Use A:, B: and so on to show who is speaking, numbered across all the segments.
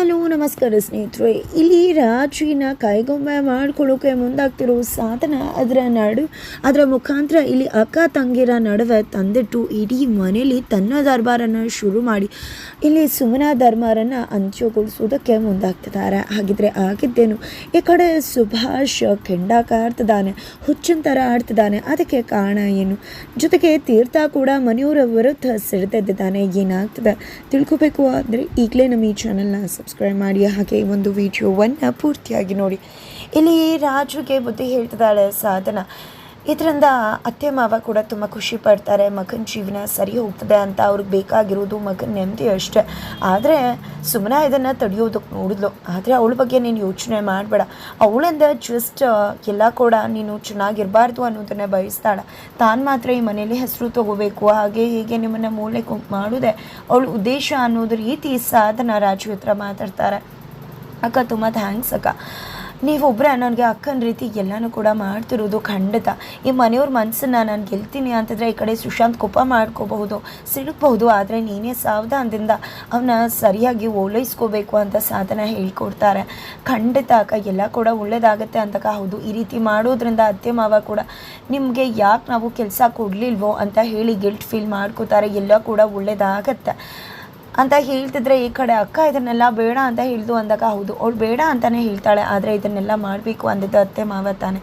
A: Hello, ನಮಸ್ಕಾರ ಸ್ನೇಹಿತರೆ. ಇಲ್ಲಿ ರಾಜಿನ ಕೈಗೊಂಬೆ ಮಾಡ್ಕೊಳ್ಳೋಕೆ ಮುಂದಾಗ್ತಿರೋ ಸಾಧನ ಅದರ ನಡು, ಅದರ ಮುಖಾಂತರ ಇಲ್ಲಿ ಅಕ್ಕ ತಂಗಿರ ನಡುವೆ ತಂದಿಟ್ಟು ಇಡೀ ಮನೆಯಲ್ಲಿ ತನ್ನ ದರ್ಬಾರನ್ನು ಶುರು ಮಾಡಿ, ಇಲ್ಲಿ ಸುಮನ ದರ್ಬಾರನ್ನು ಅಂತ್ಯಗೊಳಿಸೋದಕ್ಕೆ ಮುಂದಾಗ್ತಿದ್ದಾರೆ. ಹಾಗಿದ್ರೆ ಆಗಿದ್ದೇನು? ಈ ಕಡೆ ಸುಭಾಷ್ ಕೆಂಡಾಕ ಆಡ್ತಿದ್ದಾನೆ ಹುಚ್ಚಿನ ಥರ ಆಡ್ತಿದ್ದಾನೆ. ಅದಕ್ಕೆ ಕಾರಣ ಏನು? ಜೊತೆಗೆ ತೀರ್ಥ ಕೂಡ ಮನೆಯವರ ವಿರುದ್ಧ ಸಿಡಿದೆದ್ದಿದ್ದಾನೆ. ಏನಾಗ್ತದೆ? ತಿಳ್ಕೊಬೇಕು ಅಂದರೆ ಈಗಲೇ ನಮ್ಮ ಈ ಚಾನಲ್ನ ಸಬ್ಸ್ಕ್ರೈಬ್ ಮಾಡಿ ಹಾಗೆ ಈ ಒಂದು ವಿಡಿಯೋವನ್ನು ಪೂರ್ತಿಯಾಗಿ ನೋಡಿ. ಇಲ್ಲಿ ರಾಜುಗೆ ಬುದ್ಧಿ ಹೇಳ್ತಿದ್ದಾಳೆ ಸಾಧನ. ಇದರಿಂದ ಅತ್ತೆ ಮಾವ ಕೂಡ ತುಂಬ ಖುಷಿ ಪಡ್ತಾರೆ. ಮಗನ ಜೀವನ ಸರಿ ಹೋಗ್ತದೆ ಅಂತ ಅವ್ರಿಗೆ ಬೇಕಾಗಿರೋದು ಮಗನ ನೆಮ್ಮದಿ ಅಷ್ಟೇ. ಆದರೆ ಸುಮ್ಮನೆ ಇದನ್ನು ತಡೆಯೋದಕ್ಕೆ ನೋಡಿದ್ಲು. ಆದರೆ ಅವಳ ಬಗ್ಗೆ ನೀನು ಯೋಚನೆ ಮಾಡಬೇಡ. ಅವಳಿಂದ ಜಸ್ಟ್ ಎಲ್ಲ ಕೂಡ ನೀನು ಚೆನ್ನಾಗಿರಬಾರ್ದು ಅನ್ನೋದನ್ನು ಬಯಸ್ತಾಳೆ. ತಾನು ಮಾತ್ರ ಈ ಮನೇಲಿ ಹೆಸರು ತಗೋಬೇಕು. ಹಾಗೆ ಹೀಗೆ ನಿಮ್ಮನ್ನು ಮೂಲೆ ಮಾಡೋದೆ ಅವಳ ಉದ್ದೇಶ ಅನ್ನೋದು ರೀತಿ ಸಾಧನ ರಾಜು ಹತ್ರ ಮಾತಾಡ್ತಾರೆ. ಅಕ್ಕ ತುಂಬ ಥ್ಯಾಂಕ್ಸ್ ಅಕ್ಕ. ನೀವೊಬ್ಬರೇ ನನಗೆ ಅಕ್ಕನ ರೀತಿ ಎಲ್ಲನೂ ಕೂಡ ಮಾಡ್ತಿರೋದು ಖಂಡಿತ. ಈ ಮನೆಯವ್ರ ಮನಸ್ಸನ್ನ ನಾನು ಗೆಲ್ತೀನಿ ಅಂತಂದರೆ ಈ ಕಡೆ ಸುಶಾಂತ್ ಕೋಪ ಮಾಡ್ಕೋಬಹುದು ಸಿಡಬಹುದು ಆದರೆ ನೀನೇ ಸಾವಧಾನದಿಂದ ಅವನ್ನ ಸರಿಯಾಗಿ ಓಲೈಸ್ಕೋಬೇಕು ಅಂತ ಸಾಧನ ಹೇಳ್ಕೊಡ್ತಾರೆ. ಖಂಡಿತ ಅಕ್ಕ, ಎಲ್ಲ ಕೂಡ ಒಳ್ಳೇದಾಗತ್ತೆ ಅಂತಕ್ಕ. ಹೌದು, ಈ ರೀತಿ ಮಾಡೋದ್ರಿಂದ ಅತ್ತೆ ಮಾವ ಕೂಡ ನಿಮಗೆ ಯಾಕೆ ನಾವು ಕೆಲಸ ಕೊಡಲಿಲ್ವೋ ಅಂತ ಹೇಳಿ ಗಿಲ್ಟ್ ಫೀಲ್ ಮಾಡ್ಕೋತಾರೆ. ಎಲ್ಲ ಕೂಡ ಒಳ್ಳೇದಾಗತ್ತೆ. ಅಂತ ಹೇಳ್ತಿದ್ರೆ ಈ ಕಡೆ ಅಕ್ಕ ಇದನ್ನೆಲ್ಲ ಬೇಡ ಅಂತ ಹೇಳ್ದು ಅಂದಾಗ, ಹೌದು, ಅವಳು ಬೇಡ ಅಂತಲೇ ಹೇಳ್ತಾಳೆ, ಆದರೆ ಇದನ್ನೆಲ್ಲ ಮಾಡಬೇಕು ಅಂದಿದ್ದು ಅತ್ತೆ ಮಾವ ತಾನೆ.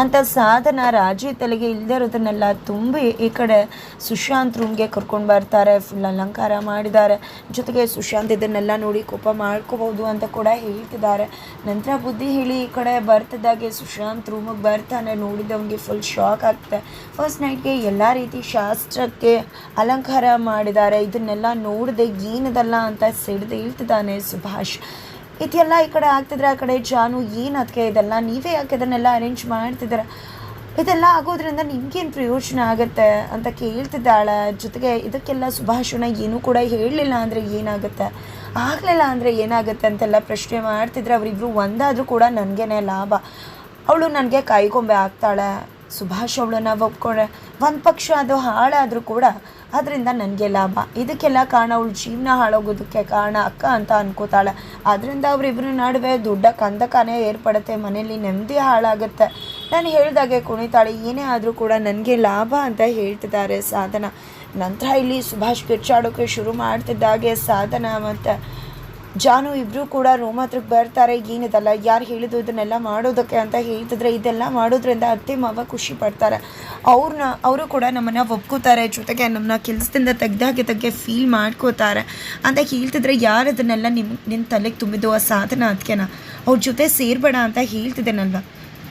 A: ಅಂತ ಸಾಧನ ರಾಜಿ ತಲೆಗೆ ಇಲ್ಲದೆ ಇರೋದನ್ನೆಲ್ಲ ತುಂಬಿ ಈ ಕಡೆ ಸುಶಾಂತ್ ರೂಮ್ಗೆ ಕರ್ಕೊಂಡು ಬರ್ತಾರೆ ಫುಲ್ ಅಲಂಕಾರ ಮಾಡಿದ್ದಾರೆ. ಜೊತೆಗೆ ಸುಶಾಂತ್ ಇದನ್ನೆಲ್ಲ ನೋಡಿ ಕೋಪ ಮಾಡ್ಕೋಬೋದು ಅಂತ ಕೂಡ ಹೇಳ್ತಿದ್ದಾರೆ. ನಂತರ ಬುದ್ಧಿ ಹೇಳಿ ಈ ಕಡೆ ಬರ್ತಿದ್ದಾಗೆ ಸುಶಾಂತ್ ರೂಮಿಗೆ ಬರ್ತಾನೆ, ನೋಡಿದವನಿಗೆ ಫುಲ್ ಶಾಕ್ ಆಗ್ತದೆ ಫಸ್ಟ್ ನೈಟ್ಗೆ ಎಲ್ಲ ರೀತಿ ಶಾಸ್ತ್ರಕ್ಕೆ ಅಲಂಕಾರ ಮಾಡಿದ್ದಾರೆ. ಇದನ್ನೆಲ್ಲ ನೋಡದೆ ಏನದಲ್ಲ ಅಂತ ಸಿಡಿದು ಇಳ್ತಿದ್ದಾನೆ ಸುಭಾಷ್. ಇದೆಲ್ಲ ಈ ಕಡೆ ಆಗ್ತಿದ್ರೆ ಆ ಕಡೆ ಜಾನು ಏನು ಅದಕ್ಕೆ ಇದೆಲ್ಲ? ನೀವೇ ಯಾಕೆ ಇದನ್ನೆಲ್ಲ ಅರೇಂಜ್ ಮಾಡ್ತಿದ್ದೀರ? ಇದೆಲ್ಲ ಆಗೋದ್ರಿಂದ ನಿಮ್ಗೇನು ಪ್ರಯೋಜನ ಆಗುತ್ತೆ ಅಂತ ಕೇಳ್ತಿದ್ದಾಳೆ. ಜೊತೆಗೆ ಇದಕ್ಕೆಲ್ಲ ಸುಭಾಷಣ ಏನೂ ಕೂಡ ಹೇಳಲಿಲ್ಲ ಅಂದರೆ ಏನಾಗುತ್ತೆ? ಆಗಲಿಲ್ಲ ಅಂದರೆ ಏನಾಗುತ್ತೆ ಅಂತೆಲ್ಲ ಪ್ರಶ್ನೆ ಮಾಡ್ತಿದ್ರೆ ಅವರಿಬ್ರು ಒಂದಾದರೂ ಕೂಡ ನನಗೇನೆ ಲಾಭ. ಅವಳು ನನಗೆ ಕೈಗೊಂಬೆ ಆಗ್ತಾಳೆ. ಸುಭಾಷ್ ಅವಳನ್ನ ಒಪ್ಕೊಂಡ್ರೆ ಒಂದು ಪಕ್ಷ ಅದು ಹಾಳಾದರೂ ಕೂಡ ಅದರಿಂದ ನನಗೆ ಲಾಭ. ಇದಕ್ಕೆಲ್ಲ ಕಾರಣ ಅವಳು ಜೀವನ ಹಾಳಾಗೋದಕ್ಕೆ ಕಾರಣ ಅಕ್ಕ ಅಂತ ಅನ್ಕೋತಾಳೆ. ಅದರಿಂದ ಅವರಿಬ್ಬರ ನಡುವೆ ದೊಡ್ಡ ಕಂದಕನೇ ಏರ್ಪಡುತ್ತೆ. ಮನೆಯಲ್ಲಿ ನೆಮ್ಮದಿ ಹಾಳಾಗುತ್ತೆ. ನಾನು ಹೇಳಿದಾಗೆ ಕುಣಿತಾಳೆ, ಏನೇ ಆದರೂ ಕೂಡ ನನಗೆ ಲಾಭ ಅಂತ ಹೇಳ್ತಿದ್ದಾರೆ ಸಾಧನ. ನಂತರ ಇಲ್ಲಿ ಸುಭಾಷ್ ಕಿರ್ಚಾಡೋಕ್ಕೆ ಶುರು ಮಾಡ್ತಿದ್ದಾಗೆ ಸಾಧನ ಮತ್ತು ಜಾನು ಇಬ್ಬರು ಕೂಡ ರೂಮ್ ಹತ್ರಕ್ಕೆ ಬರ್ತಾರೆ, ಏನಿದಲ್ಲ, ಯಾರು ಹೇಳಿದ್ರು ಇದನ್ನೆಲ್ಲ ಮಾಡೋದಕ್ಕೆ ಅಂತ ಹೇಳ್ತಿದ್ರೆ ಇದೆಲ್ಲ ಮಾಡೋದ್ರಿಂದ ಅತ್ತೆ ಮಾವ ಖುಷಿ ಪಡ್ತಾರೆ. ಅವ್ರನ್ನ ಅವರು ಕೂಡ ನಮ್ಮನ್ನು ಒಪ್ಕೋತಾರೆ, ಜೊತೆಗೆ ನಮ್ಮನ್ನ ಕೆಲಸದಿಂದ ತೆಗ್ದಾಗೆ ತೆಗ್ಗೆ ಫೀಲ್ ಮಾಡ್ಕೋತಾರೆ. ಅಂತ ಹೇಳ್ತಿದ್ರೆ ಯಾರು ಅದನ್ನೆಲ್ಲ ನಿಮ್ಮ ನಿನ್ನ ತಲೆಗೆ ತುಂಬಿದ್ದು ಆ ಸಾಧನ ಅದಕ್ಕೆನ ಅವ್ರ ಜೊತೆ ಸೇರಬೇಡ ಅಂತ ಹೇಳ್ತಿದ್ದೇನಲ್ವ?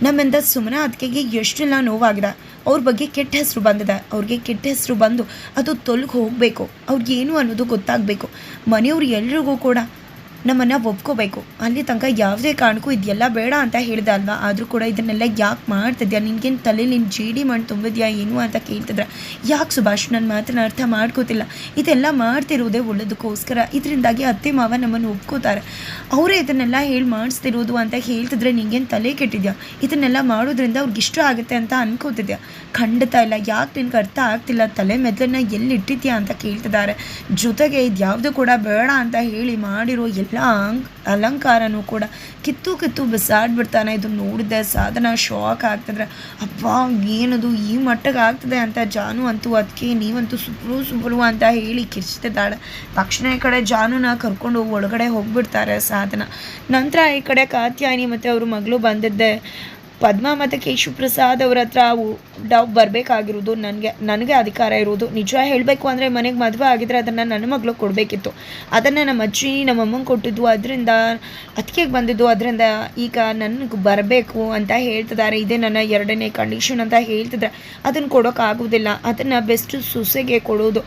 A: ನಮ್ಮಿಂದ ಸುಮ್ಮನೆ ಅದಕ್ಕೆ ಎಷ್ಟೆಲ್ಲ ನೋವಾಗಿದೆ. ಅವ್ರ ಬಗ್ಗೆ ಕೆಟ್ಟ ಹೆಸರು ಬಂದಿದೆ. ಅವ್ರಿಗೆ ಕೆಟ್ಟ ಹೆಸರು ಬಂದು ಅದು ತೊಲಗಿ ಹೋಗಬೇಕು. ಅವ್ರಿಗೇನು ಅನ್ನೋದು ಗೊತ್ತಾಗಬೇಕು. ಮನೆಯವ್ರು ಎಲ್ರಿಗೂ ಕೂಡ ನಮ್ಮನ್ನು ಒಪ್ಕೋಬೇಕು. ಅಲ್ಲಿ ತನಕ ಯಾವುದೇ ಕಾರಣಕ್ಕೂ ಇದೆಲ್ಲ ಬೇಡ ಅಂತ ಹೇಳಿದೆ ಅಲ್ವಾ? ಆದರೂ ಕೂಡ ಇದನ್ನೆಲ್ಲ ಯಾಕೆ ಮಾಡ್ತಿದ್ಯಾ? ನಿನ್ಗೇನು ತಲೆ ನಿನ್ನ ಜೇಡಿ ಮಣ್ಣು ತುಂಬಿದ್ಯಾ, ಏನು ಅಂತ ಕೇಳ್ತಿದ್ರೆ? ಯಾಕೆ ಸುಭಾಷ್ ನನ್ನ ಮಾತನ್ನ ಅರ್ಥ ಮಾಡ್ಕೋತಿಲ್ಲ. ಇದೆಲ್ಲ ಮಾಡ್ತಿರೋದೇ ಒಳ್ಳೇದಕ್ಕೋಸ್ಕರ. ಇದರಿಂದಾಗಿ ಅತ್ತೆ, ಮಾವ ನಮ್ಮನ್ನು ಒಪ್ಕೋತಾರೆ. ಅವರೇ ಇದನ್ನೆಲ್ಲ ಹೇಳಿ ಮಾಡಿಸ್ತಿರೋದು ಅಂತ ಹೇಳ್ತಿದ್ರೆ ನಿಂಗೇನು ತಲೆ ಕೆಟ್ಟಿದ್ಯಾ? ಇದನ್ನೆಲ್ಲ ಮಾಡೋದ್ರಿಂದ ಅವ್ರಿಗೆ ಇಷ್ಟ ಆಗುತ್ತೆ ಅಂತ ಅನ್ಕೋತಿದ್ಯಾ? ಖಂಡಿತ ಇಲ್ಲ. ಯಾಕೆ ನಿನ್ಗೆ ಅರ್ಥ ಆಗ್ತಿಲ್ಲ? ತಲೆ ಮೆದಲನ್ನ ಎಲ್ಲಿ ಇಟ್ಟಿದ್ಯಾ ಅಂತ ಕೇಳ್ತಿದ್ದಾರೆ. ಜೊತೆಗೆ ಇದು ಯಾವುದು ಕೂಡ ಬೇಡ ಅಂತ ಹೇಳಿ ಮಾಡಿರೋ ಎಲ್ಲ ಅಂಗ್ ಅಲಂಕಾರನೂ ಕೂಡ ಕಿತ್ತು ಕಿತ್ತು ಬಿಸಾಡ್ಬಿಡ್ತಾನೆ. ಇದು ನೋಡಿದೆ, ಸಾಧನ ಶಾಕ್ ಆಗ್ತದ್ರೆ ಅಪ್ಪ ಏನದು? ಈ ಮಟ್ಟಕ್ಕೆ ಆಗ್ತದೆ ಅಂತ ಜಾನು ಅಂತೂ ಅದಕ್ಕೆ ನೀವಂತೂ ಸುಬ್ರು ಸುಬ್ರು ಅಂತ ಹೇಳಿ ಕಿರ್ಚ್ತಿದ್ದಾಳೆ. ತಕ್ಷಣ ಈ ಕಡೆ ಜಾನುನ ಕರ್ಕೊಂಡು ಒಳಗಡೆ ಹೋಗ್ಬಿಡ್ತಾರೆ ಸಾಧನ. ನಂತರ ಈ ಕಡೆ ಕಾತ್ಯಾಯಿನಿ ಮತ್ತು ಅವ್ರ ಮಗಳು ಬಂದಿದ್ದೆ. ಪದ್ಮ ಮತ್ತು ಕೇಶು ಪ್ರಸಾದ್ ಅವ್ರ ಹತ್ರ ಡವ್ ಬರಬೇಕಾಗಿರೋದು, ನನಗೆ ನನಗೆ ಅಧಿಕಾರ ಇರೋದು. ನಿಜ ಹೇಳಬೇಕು ಅಂದರೆ ಮನೆಗೆ ಮದುವೆ ಆಗಿದ್ರೆ ಅದನ್ನು ನನ್ನ ಮಗಳು ಕೊಡಬೇಕಿತ್ತು. ಅದನ್ನು ನಮ್ಮ ಅಜ್ಜಿ, ನಮ್ಮ ಅಮ್ಮಂಗೆ ಕೊಟ್ಟಿದ್ದು. ಅದರಿಂದ ಅದಕ್ಕೆ ಬಂದಿದ್ದು. ಅದರಿಂದ ಈಗ ನನಗೆ ಬರಬೇಕು ಅಂತ ಹೇಳ್ತಿದ್ದಾರೆ. ಇದೇ ನನ್ನ ಎರಡನೇ ಕಂಡೀಷನ್ ಅಂತ ಹೇಳ್ತಿದ್ರೆ ಅದನ್ನು ಕೊಡೋಕ್ಕಾಗೋದಿಲ್ಲ ಅದನ್ನು ಬೆಸ್ಟ್ ಸೊಸೆಗೆ ಕೊಡೋದು.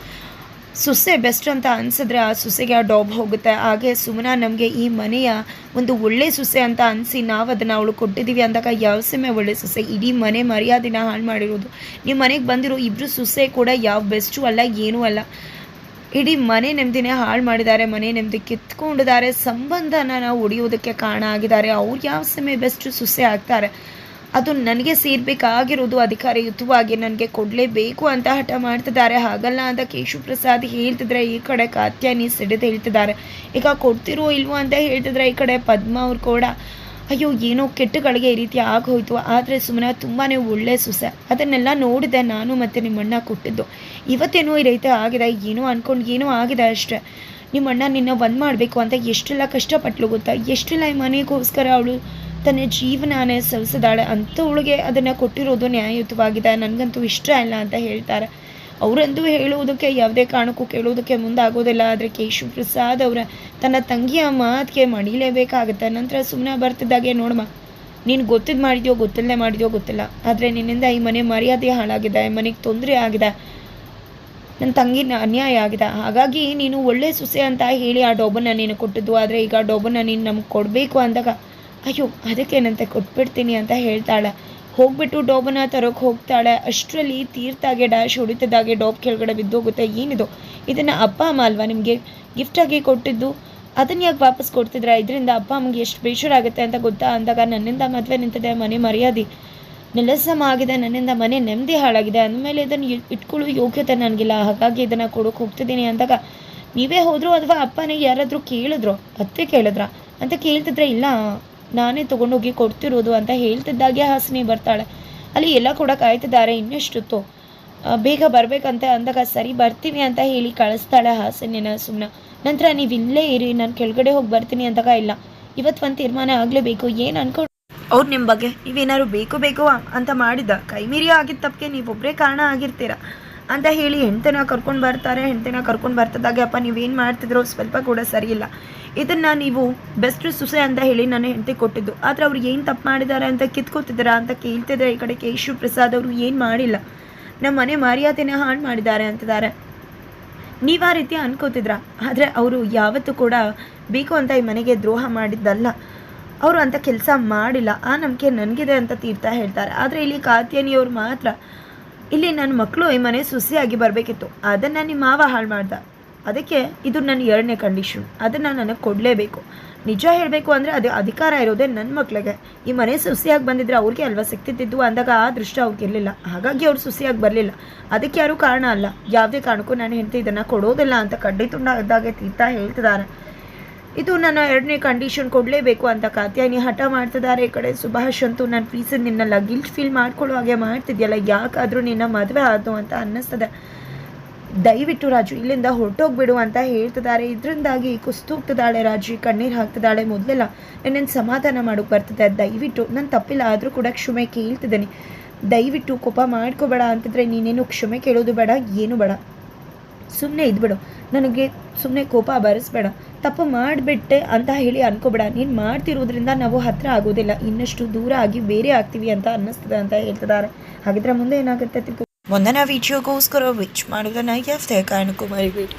A: ಸೊಸೆ ಬೆಸ್ಟ್ ಅಂತ ಅನಿಸಿದ್ರೆ ಆ ಸೊಸೆಗೆ ಆ ಡಾಬ್ ಹೋಗುತ್ತೆ. ಹಾಗೆ ಸುಮನ ನಮಗೆ ಈ ಮನೆಯ ಒಂದು ಒಳ್ಳೆ ಸೊಸೆ ಅಂತ ಅನಿಸಿ ನಾವು ಅದನ್ನು ಅವಳು ಕೊಟ್ಟಿದ್ದೀವಿ ಅಂದಾಗ ಯಾವ ಸಮಯ ಒಳ್ಳೆ ಸೊಸೆ? ಇಡೀ ಮನೆ ಮರ್ಯಾದೆನ ಹಾಳು ಮಾಡಿರೋದು. ನಿಮ್ಮ ಮನೆಗೆ ಬಂದಿರೋ ಇಬ್ಬರು ಸೊಸೆ ಕೂಡ ಯಾವ ಬೆಸ್ಟು ಅಲ್ಲ, ಏನೂ ಅಲ್ಲ. ಇಡೀ ಮನೆ ನೆಮ್ಮದಿನೇ ಹಾಳು ಮಾಡಿದ್ದಾರೆ, ಮನೆ ನೆಮ್ಮದಿ ಕಿತ್ಕೊಂಡಿದ್ದಾರೆ. ಸಂಬಂಧನ ನಾವು ಒಡೆಯೋದಕ್ಕೆ ಕಾರಣ ಆಗಿದ್ದಾರೆ. ಅವ್ರು ಯಾವ ಸಮಯ ಬೆಸ್ಟ್ ಸೊಸೆ ಆಗ್ತಾರೆ? ಅದು ನನಗೆ ಸೇರ್ಬೇಕಾಗಿರೋದು ಅಧಿಕಾರಯುತವಾಗಿ ನನಗೆ ಕೊಡಲೇಬೇಕು ಅಂತ ಹಠ ಮಾಡ್ತಿದ್ದಾರೆ. ಹಾಗಲ್ಲ ಅಂತ ಕೇಶು ಪ್ರಸಾದ್ ಹೇಳ್ತಿದ್ರೆ ಈ ಕಡೆ ಕಾತ್ಯಾನಿ ಸಿಡಿದು ಹೇಳ್ತಿದ್ದಾರೆ. ಈಗ ಕೊಡ್ತಿರೋ ಇಲ್ವೋ ಅಂತ ಹೇಳ್ತಿದ್ರೆ ಈ ಕಡೆ ಪದ್ಮ ಅವ್ರು ಕೂಡ, ಅಯ್ಯೋ, ಏನೋ ಕೆಟ್ಟಗಳಿಗೆ ಈ ರೀತಿ ಆಗೋಯ್ತು. ಆದರೆ ಸುಮ್ಮನೆ ತುಂಬಾ ಒಳ್ಳೆ ಸುಸೆ. ಅದನ್ನೆಲ್ಲ ನೋಡಿದೆ ನಾನು ಮತ್ತು ನಿಮ್ಮಣ್ಣ ಕೊಟ್ಟಿದ್ದು. ಇವತ್ತೇನೋ ಈ ರೀತಿ ಆಗಿದೆ. ಏನೋ ಅಂದ್ಕೊಂಡು ಏನೋ ಆಗಿದೆ ಅಷ್ಟೇ. ನಿಮ್ಮಣ್ಣ ನಿನ್ನ ಬಂದ್ ಮಾಡಬೇಕು ಅಂತ ಎಷ್ಟೆಲ್ಲ ಕಷ್ಟಪಟ್ಲು ಗೊತ್ತಾ? ಎಷ್ಟೆಲ್ಲ ಈ ಮನೆಗೋಸ್ಕರ ಅವಳು ತನ್ನ ಜೀವನಾನೇ ಸವಿಸಿದಾಳೆ ಅಂಥವಳಿಗೆ ಅದನ್ನು ಕೊಟ್ಟಿರೋದು ನ್ಯಾಯಯುತವಾಗಿದೆ. ನನಗಂತೂ ಇಷ್ಟ ಇಲ್ಲ ಅಂತ ಹೇಳ್ತಾರೆ. ಅವರಂದು ಹೇಳುವುದಕ್ಕೆ, ಯಾವುದೇ ಕಾರಣಕ್ಕೂ ಕೇಳುವುದಕ್ಕೆ ಮುಂದಾಗೋದಿಲ್ಲ. ಆದರೆ ಕೇಶವ ಪ್ರಸಾದ್ ಅವರ ತನ್ನ ತಂಗಿಯ ಮಾತಿಗೆ ಮಣಿಲೇಬೇಕಾಗುತ್ತೆ ನಂತರ ಸುಮ್ಮನೆ ಬರ್ತಿದ್ದಾಗೆ, ನೋಡಮ್ಮ, ನೀನು ಗೊತ್ತಿದ್ದು ಮಾಡಿದ್ಯೋ ಗೊತ್ತಿಲ್ಲದೆ ಮಾಡಿದ್ಯೋ ಗೊತ್ತಿಲ್ಲ. ಆದರೆ ನಿನ್ನಿಂದ ಈ ಮನೆ ಮರ್ಯಾದೆ ಹಾಳಾಗಿದೆ, ಈ ಮನೆಗೆ ತೊಂದರೆ ಆಗಿದೆ. ನನ್ನ ತಂಗಿನ ಅನ್ಯಾಯ ಆಗಿದೆ. ಹಾಗಾಗಿ ನೀನು ಒಳ್ಳೆ ಸುಸೆ ಅಂತ ಹೇಳಿ ಆ ಡೋಬನ್ನ ನೀನು ಕೊಟ್ಟಿದ್ದು. ಆದರೆ ಈಗ ಆ ಡೋಬನ್ನ ನೀನು ನಮ್ಗೆ ಕೊಡಬೇಕು ಅಂದಾಗ ಅಯ್ಯೋ, ಅದಕ್ಕೇನಂತೆ ಕೊಟ್ಬಿಡ್ತೀನಿ ಅಂತ ಹೇಳ್ತಾಳೆ. ಹೋಗ್ಬಿಟ್ಟು ಡೋಬನ್ನ ತರೋಕೆ ಹೋಗ್ತಾಳೆ. ಅಷ್ಟರಲ್ಲಿ ತೀರ್ಥಾಗೆ ಡ್ಯಾಶ್ ಹೊಡಿತದಾಗೆ ಡೋಬ್ ಕೆಳಗಡೆ ಬಿದ್ದೋಗುತ್ತೆ. ಏನಿದು? ಇದನ್ನು ಅಪ್ಪ ಅಮ್ಮ ಅಲ್ವಾ ನಿಮಗೆ? ಗಿಫ್ಟಾಗಿ ಕೊಟ್ಟಿದ್ದು? ಅದನ್ನು ಯಾಕೆ ವಾಪಸ್ ಕೊಡ್ತಿದ್ರ? ಇದರಿಂದ ಅಪ್ಪ ಅಮ್ಮಗೆ ಎಷ್ಟು ಬೇಜಾರಾಗುತ್ತೆ ಅಂತ ಗೊತ್ತಾ? ಅಂದಾಗ ನನ್ನಿಂದ ಮದುವೆ ನಿಂತಿದೆ, ಮನೆ ಮರ್ಯಾದೆ. ನೆಲಸಮ ಆಗಿದೆ, ನನ್ನಿಂದ ಮನೆ ನೆಮ್ಮದಿ ಹಾಳಾಗಿದೆ. ಅಂದಮೇಲೆ ಇದನ್ನು ಇಟ್ಕೊಳ್ಳೋ ಯೋಗ್ಯತೆ ನನಗಿಲ್ಲ. ಹಾಗಾಗಿ ಇದನ್ನು ಕೊಡೋಕೆ ಹೋಗ್ತಿದ್ದೀನಿ ಅಂದಾಗ, ನೀವೇ ಹೋದ್ರು ಅಥವಾ ಅಪ್ಪನಿಗೆ ಯಾರಾದರೂ ಕೇಳಿದ್ರು? ಅತ್ತೆ ಕೇಳಿದ್ರ? ಅಂತ ಕೇಳ್ತಿದ್ರೆ ಇಲ್ಲ. ನಾನೇ ತೊಗೊಂಡೋಗಿ ಕೊಡ್ತಿರೋದು ಅಂತ ಹೇಳ್ತಿದ್ದಾಗೆ ಹಾಸಿನಿ ಬರ್ತಾಳೆ. ಅಲ್ಲಿ ಎಲ್ಲ ಕೂಡ ಕಾಯ್ತಿದ್ದಾರೆ, ಇನ್ನೆಷ್ಟೊತ್ತು. ಬೇಗ ಬರಬೇಕಂತೆ ಅಂದಾಗ ಸರಿ ಬರ್ತೀನಿ ಅಂತ ಹೇಳಿ ಕಳಿಸ್ತಾಳೆ ಹಾಸಿನಿನ ಸುಮ್ಮನೆ ನಂತರ ನೀವು ಇಲ್ಲೇ ಇರಿ, ನಾನು ಕೆಳಗಡೆ ಹೋಗಿ ಬರ್ತೀನಿ ಅಂದಾಗ ಇಲ್ಲ. ಇವತ್ತು ಒಂದು ತೀರ್ಮಾನ ಆಗಲೇಬೇಕು, ಏನು ಅನ್ಕೊಂಡು ಅವ್ರು ನಿಮ್ಮ ಬಗ್ಗೆ ನೀವೇನಾದ್ರು ಬೇಕು ಬೇಕು ಅಂತ ಮಾಡಿದ ಕೈಮೀರಿಯೋ ಮೀರಿ ಆಗಿದ್ದ ತಪ್ಪಿಗೆ ನೀವೊಬ್ಬರೇ ಕಾರಣ ಆಗಿರ್ತೀರ? ಅಂತ ಹೇಳಿ ಹೆಂಡ್ತಿನ ಕರ್ಕೊಂಡು ಬರ್ತಾರೆ, ಹೆಂಡ್ತಿನ ಕರ್ಕೊಂಡು ಬರ್ತಿದ್ದಾಗ ಅಪ್ಪ, ನೀವೇನು ಮಾಡ್ತಿದ್ರೋ ಸ್ವಲ್ಪ ಕೂಡ ಸರಿಯಿಲ್ಲ. ಇದನ್ನು ನೀವು ಬೆಸ್ಟ್ ಸುಸೆ ಅಂತ ಹೇಳಿ ನನ್ನ ಹೆಂಡತಿ ಕೊಟ್ಟಿದ್ದು. ಆದರೆ ಅವ್ರು ಏನು ತಪ್ಪು ಮಾಡಿದ್ದಾರೆ ಅಂತ ಕಿತ್ಕೋತಿದ್ದೀರಾ ಅಂತ ಕೇಳ್ತಿದ್ರೆ ಈ ಕಡೆ ಕೇಶು ಪ್ರಸಾದ್ ಅವರು ಏನು ಮಾಡಿಲ್ಲ. ನಮ್ಮ ಮನೆ ಮರ್ಯಾದೆನ ಹಾಳು ಮಾಡಿದ್ದಾರೆ ಅಂತಿದ್ದಾರೆ. ನೀವು ಆ ರೀತಿ ಅನ್ಕೋತಿದ್ರ? ಆದರೆ ಅವರು ಯಾವತ್ತೂ ಕೂಡ ಬೇಕು ಅಂತ ಈ ಮನೆಗೆ ದ್ರೋಹ ಮಾಡಿದ್ದಲ್ಲ. ಅವರು ಅಂತ ಕೆಲಸ ಮಾಡಿಲ್ಲ. ಆ ನಂಬಿಕೆ ನನಗಿದೆ ಅಂತ ತೀರ್ಥ ಹೇಳ್ತಾರೆ. ಆದರೆ ಇಲ್ಲಿ ಕಾತ್ಯಾನಿಯವ್ರು ಮಾತ್ರ ಇಲ್ಲಿ ನನ್ನ ಮಕ್ಕಳು ಈ ಮನೆ ಸುಸಿಯಾಗಿ ಬರಬೇಕಿತ್ತು. ಅದನ್ನು ನಿಮ್ಮ ಮಾವ ಹಾಳು ಮಾಡ್ದ. ಅದಕ್ಕೆ ಇದು ನನ್ನ ಎರಡನೇ ಕಂಡೀಷನ್ ಅದನ್ನು ನನಗೆ ಕೊಡಲೇಬೇಕು. ನಿಜ ಹೇಳಬೇಕು ಅಂದರೆ ಅದು ಅಧಿಕಾರ ಇರೋದೇ ನನ್ನ ಮಕ್ಕಳಿಗೆ ಈ ಮನೆ ಸುಸಿಯಾಗಿ ಬಂದಿದ್ರೆ ಅವ್ರಿಗೆ ಅಲ್ವಾ ಸಿಕ್ತಿದ್ದು ಅಂದಾಗ ಆ ದೃಷ್ಟ ಅವ್ರಿಗೆ ಇರಲಿಲ್ಲ. ಹಾಗಾಗಿ ಅವ್ರು ಸುಸಿಯಾಗಿ ಬರಲಿಲ್ಲ. ಅದಕ್ಕೆ ಯಾರೂ ಕಾರಣ ಅಲ್ಲ. ಯಾವುದೇ ಕಾರಣಕ್ಕೂ ನಾನು ಹೆಂಡತಿ ಇದನ್ನು ಕೊಡೋದಿಲ್ಲ ಅಂತ ಕಡ್ಡಿ ತುಂಡಾದಾಗೆ ತೀರ್ಥ ಹೇಳ್ತಿದ್ದಾರೆ. ಇದು ನನ್ನ ಎರಡನೇ ಕಂಡೀಷನ್ ಕೊಡಲೇಬೇಕು ಅಂತ ಕಾತ್ಯಾನಿ ಹಠ ಮಾಡ್ತಿದ್ದಾರೆ ಈ ಕಡೆ. ಸುಭಾಷ್ ಅಂತೂ ನನ್ನ ಪ್ಲೀಸನ್ನು ನಿನ್ನೆಲ್ಲ ಗಿಲ್ಟ್ ಫೀಲ್ ಮಾಡ್ಕೊಳ್ಳೋ ಹಾಗೆ ಮಾಡ್ತಿದ್ಯಲ್ಲ, ಯಾಕಾದರೂ ನಿನ್ನ ಮದುವೆ ಆಯ್ತು ಅಂತ ಅನ್ನಿಸ್ತದೆ. ದಯವಿಟ್ಟು ರಾಜು, ಇಲ್ಲಿಂದ ಹೊರಟೋಗ್ಬಿಡು ಅಂತ ಹೇಳ್ತಿದ್ದಾರೆ. ಇದರಿಂದಾಗಿ ಕುಸ್ತೂಗ್ತಿದ್ದಾಳೆ ರಾಜು, ಕಣ್ಣೀರು ಹಾಕ್ತಿದ್ದಾಳೆ ಮೊದಲೆಲ್ಲ. ನನ್ನನ್ನು ಸಮಾಧಾನ ಮಾಡೋಕೆ ಬರ್ತಿದ್ದೆ ದಯವಿಟ್ಟು, ನಾನು ತಪ್ಪಿಲ್ಲ, ಆದರೂ ಕೂಡ ಕ್ಷಮೆ ಕೇಳ್ತಿದ್ದೀನಿ. ದಯವಿಟ್ಟು ಕೋಪ ಮಾಡ್ಕೋಬೇಡ ಅಂತಿದ್ರೆ ನೀನೇನು ಕ್ಷಮೆ ಕೇಳೋದು ಬೇಡ, ಏನು ಬೇಡ. ಸುಮ್ಮನೆ ಇದ್ಬಿಡು. ನನಗೆ ಸುಮ್ಮನೆ ಕೋಪ ಬರೆಸ್ಬೇಡ. ತಪ್ಪು ಮಾಡಿಬಿಟ್ಟೆ ಅಂತ ಹೇಳಿ ಅನ್ಕೋಬೇಡ. ನೀನು ಮಾಡ್ತಿರೋದ್ರಿಂದ ನಾವು ಹತ್ರ ಆಗೋದಿಲ್ಲ. ಇನ್ನಷ್ಟು ದೂರ ಆಗಿ ಬೇರೆ ಆಗ್ತೀವಿ ಅಂತ ಅನ್ನಿಸ್ತದೆ ಅಂತ ಹೇಳ್ತಿದ್ದಾರೆ. ಹಾಗಿದ್ರೆ ಮುಂದೆ ಏನಾಗುತ್ತೆ ಮುಂದಿನ ವಿಡಿಯೋಗೋಸ್ಕರ ವಿಚ್ ಮಾಡೋದನ್ನ ಯಾವುದೇ ಕಾರಣಕ್ಕೂ ಮರಿಬೇಡಿ